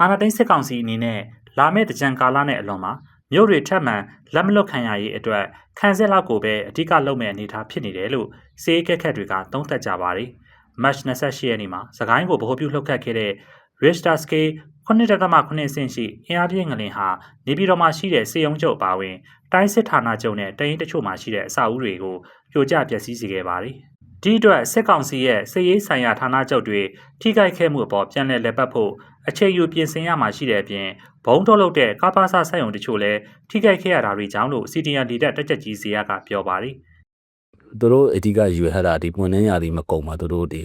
အာဏာသိမ်းစစ်ကောင်စီအနေနဲ့လာမယ့်တကြံကာလနဲ့အလွန်မှာမြို့တွေထပ်မံလက်မလွတ်ခံရရေးအတွက်ခံစစ်လောက်ကိုပဲအဓိကလုပ်မဲ့အနေအထားဖြစ်နေတယ်လို့စေးကက်ခက်တွေကသုံးသပ်ကြပါတယ်။ March 28ရက်နေ့မှာစကိုင်းကိုဗဟိုပြုလှုပ်ခတ်ခဲ့တဲ့ Richter scale 9.9ဆင့်ရှိအင်အားပြင်းငလင်ဟာနေပြည်တော်မှာရှိတဲ့စေယုံချုပ်အပါအဝင်တိုင်းစစ်ဌာနချုပ်နဲ့တရင်တချို့မှာရှိတဲ့အဆောက်အဦတွေကိုပြိုကျပျက်စီးစေခဲ့ပါတယ်။ ဒီအတွက်စစ်ကောင်စီရဲ့စစ်ရေးဆိုင်ရာဌာနချုပ်တွေထိခိုက်ခဲ့မှုအပေါ်ပြန်လည်လက်ပတ်ဖို့အချိန်ယူပြင်ဆင်ရမှာရှိတဲ့အပြင်ဘုံထုတ်လုပ်တဲ့ကာပါစာဆက်ယုံတချို့လည်းထိခိုက်ခဲ့ရတာတွေကြောင့်လို့ CDN ဒီတက်တက်ချက်ကြီးစီရကပြောပါတယ်။သူတို့အဓိကယူရတာဒီပွင့်နှင်းရာဒီမကုံမှာသူတို့ဒီ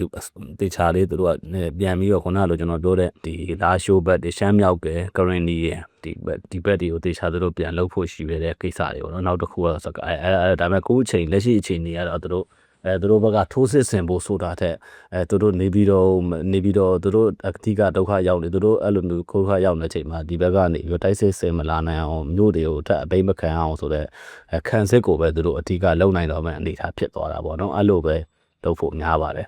တေချာလေးသူတို့ကပြန်ပြီးတော့ခုနကလိုကျွန်တော်ပြောတဲ့ဒီလာရှိုးဘက်ဒီရှမ်းမြောက်ကကရင်နီရဒီဘက်ဒီဘက်တွေကိုတေချာသူတို့ပြန်လှုပ်ဖို့ရှိရတဲ့ကိစ္စတွေပေါ့နော်နောက်တစ်ခုကတော့စကအဲအဲဒါပေမဲ့ခုအချိန်လက်ရှိအချိန်တွေကတော့သူတို့ အဲသူတို့ဘက်ကထိုးစစ်ဆင်ဖို့ဆိုတာတဲ့အဲသူတို့နေပြီးတော့နေပြီးတော့သူတို့အဓိကဒုက္ခရောက်နေသူတို့အဲ့လိုမျိုးခိုးခါရောက်နေတဲ့အချိန်မှာဒီဘက်ကနေပြီးတိုက်စစ်ဆင်မလာနိုင်အောင်မြို့တွေကိုထပ်အပိမ့်မခံအောင်ဆိုတော့ခံစစ်ကိုပဲသူတို့အဓိကလုံနိုင်တော့မှအနေထားဖြစ်သွားတာပေါ့နော်အဲ့လိုပဲလုပ်ဖို့များပါတယ်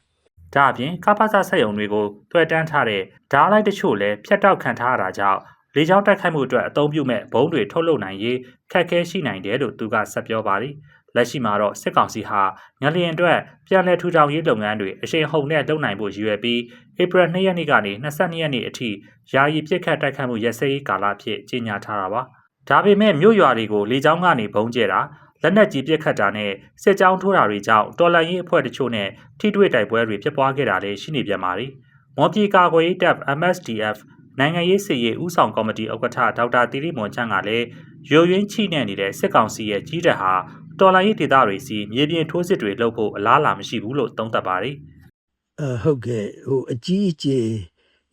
ဒါအပြင်ကာပါစာဆက်ယုံတွေကိုတွေ့တန်းထားတဲ့ဓာတ်လိုက်တချို့လည်းဖျက်တောက်ခံထားရတာကြောင့်လေကြောင်းတိုက်ခိုက်မှုအတွက်အသုံးပြုမဲ့ဘုံတွေထုတ်လုပ်နိုင်ရေးခက်ခဲရှိနိုင်တယ်လို့သူကဆက်ပြောပါတယ်။ လက်ရှိမှာတော့စစ်ကောင်စီဟာငလျင်အတွက်ပြန်လည်ထူထောင်ရေးလုပ်ငန်းတွေအရှိန်ဟုန်နဲ့လုပ်နိုင်ဖို့ရည်ရွယ်ပြီးဧပြီ2ရက်နေ့ကနေ22ရက်နေ့အထိယာယီပြစ်ခတ်တိုက်ခိုက်မှုရက်စဲရေးကာလအဖြစ်ကြေညာထားတာပါ။ဒါပေမဲ့မြို့ရွာတွေကိုလေကြောင်းကနေဘုံကျဲတာလက်နက်ကြီးပစ်ခတ်တာနဲ့စစ်ကြောင်းထိုးတာတွေကြောင့်တော်လန်ရေးအဖွဲ့တချို့နဲ့ထိတွေ့တိုက်ပွဲတွေဖြစ်ပွားခဲ့တာလည်းရှိနေပြန်ပါသည်။မော်ပြည်ကာကွယ်ရေးတပ် MSDF နိုင်ငံရေးစီရေးဥဆောင်ကော်မတီဥက္ကဋ္ဌဒေါက်တာတီရီမွန်ချန်ကလည်းရိုရင်းချိနဲ့နေတဲ့စစ်ကောင်စီရဲ့ကြီးတပ်ဟာ တော်လန်ရေးဒေသတွေစီမြေပြင်ထိုးစစ်တွေလုပ်ဖို့အလားအလာမရှိဘူးလို့သုံးသပ်ပါတယ်အဟုတ်ကဲ့ဟိုအကြီးအကျယ်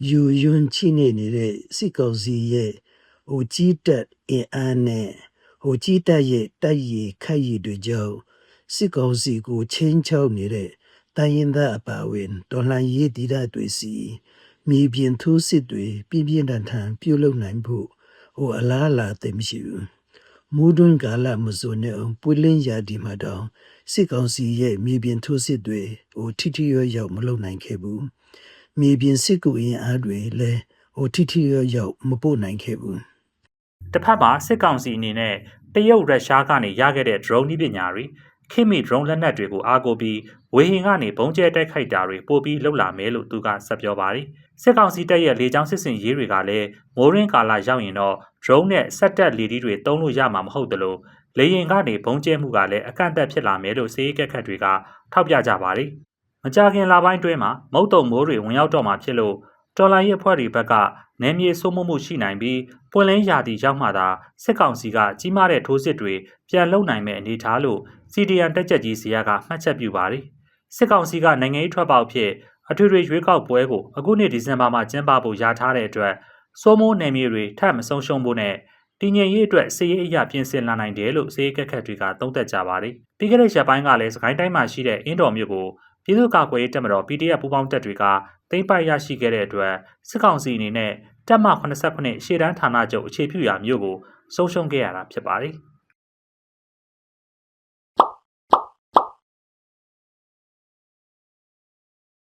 ယူယွန်းချိနေနေတဲ့စစ်ကောင်စီရဲ့ဟိုကြီးတက်အင်အားနဲ့ဟိုကြီးတက်ရဲ့တိုက်ရည်ခတ်ရည်တွေကြောင့်စစ်ကောင်စီကိုချင်းချောက်နေတဲ့တိုင်းရင်းသားအပါအဝင်ဒေါ်လာရေးဒီဒတွေစီမြေပြင်ထိုးစစ်တွေပြင်းပြင်းထန်ထန်ပြုလုပ်နိုင်ဖို့ဟိုအလားအလာသိမရှိဘူး မူဒွန်းကာလမစုံနဲ့အောင်ပွေလင်းရာဒီမှာတောင်စစ်ကောင်စီရဲ့မြေပြင်ထိုးစစ်တွေဟိုထိထိရရောက်မလုပ်နိုင်ခဲ့ဘူးမြေပြင်စစ်ကူအင်အားတွေလည်းဟိုထိထိရရောက်မပို့နိုင်ခဲ့ဘူး။တစ်ဖက်မှာစစ်ကောင်စီအနေနဲ့တရုတ်ရုရှားကနေရခဲ့တဲ့ drone နည်းပညာတွေ ခိမိ drone လက်နက်တွေကိုအားကိုးပြီးဝေဟင်ကနေဘုံကျဲတိုက်ခိုက်တာတွေပို့ပြီးလှုပ်လာမယ်လို့သူကဆက်ပြောပါတယ်။စစ်ကောင်စီတပ်ရဲ့လေကြောင်းစစ်စင်ရေးတွေကလည်းမိုးရင်းကာလရောက်ရင်တော့ drone နဲ့စက်တက်လေဒီတွေတုံးလို့ရမှာမဟုတ်သလိုလေရင်ကနေဘုံကျဲမှုကလည်းအကန့်အသတ်ဖြစ်လာမယ်လို့စေးကက်ခတ်တွေကထောက်ပြကြပါတယ်။မကြာခင်လပိုင်းတွင်းမှာမုတ်တုံမိုးတွေဝင်ရောက်တော့မှာဖြစ်လို့ တော်လိုင်းရဲ့အဖွဲ့တွေဘက်ကနေမြေစိုးမိုးမှုရှိနိုင်ပြီးပွင့်လင်းရာသီရောက်မှသာစစ်ကောင်စီကကြီးမားတဲ့ထိုးစစ်တွေပြန်လုပ်နိုင်မဲ့အနေအထားလို့ CDN တက်ချက်ကြီးစီရကမှတ်ချက်ပြုပါတယ်။စစ်ကောင်စီကနိုင်ငံရေးထွက်ပေါက်ဖြစ်အထွေထွေရွေးကောက်ပွဲကိုအခုနှစ်ဒီဇင်ဘာမှာကျင်းပဖို့ယာထားတဲ့အတွက်စိုးမိုးနယ်မြေတွေထပ်မဆုံးရှုံးဖို့နဲ့တည်ငြိမ်ရေးအတွက်စီးရေးအရာပြင်ဆင်လာနိုင်တယ်လို့စေးကက်ခက်တွေကသုံးသပ်ကြပါတယ်။ပြီးခဲ့တဲ့ရက်ပိုင်းကလည်းစကိုင်းတိုင်းမှာရှိတဲ့အင်းတော်မြို့ကို ပြည်သူ့ကာကွယ်ရေးတပ်မတော် PDF ပူးပေါင်းတပ်တွေကသိမ်းပိုက်ရရှိခဲ့တဲ့အတွက်စစ်ကောင်စီအနေနဲ့တပ်မ89ရှေ့တန်းဌာနချုပ်အခြေပြုရာမြို့ကိုဆုံးရှုံးခဲ့ရတာဖြစ်ပါတယ်။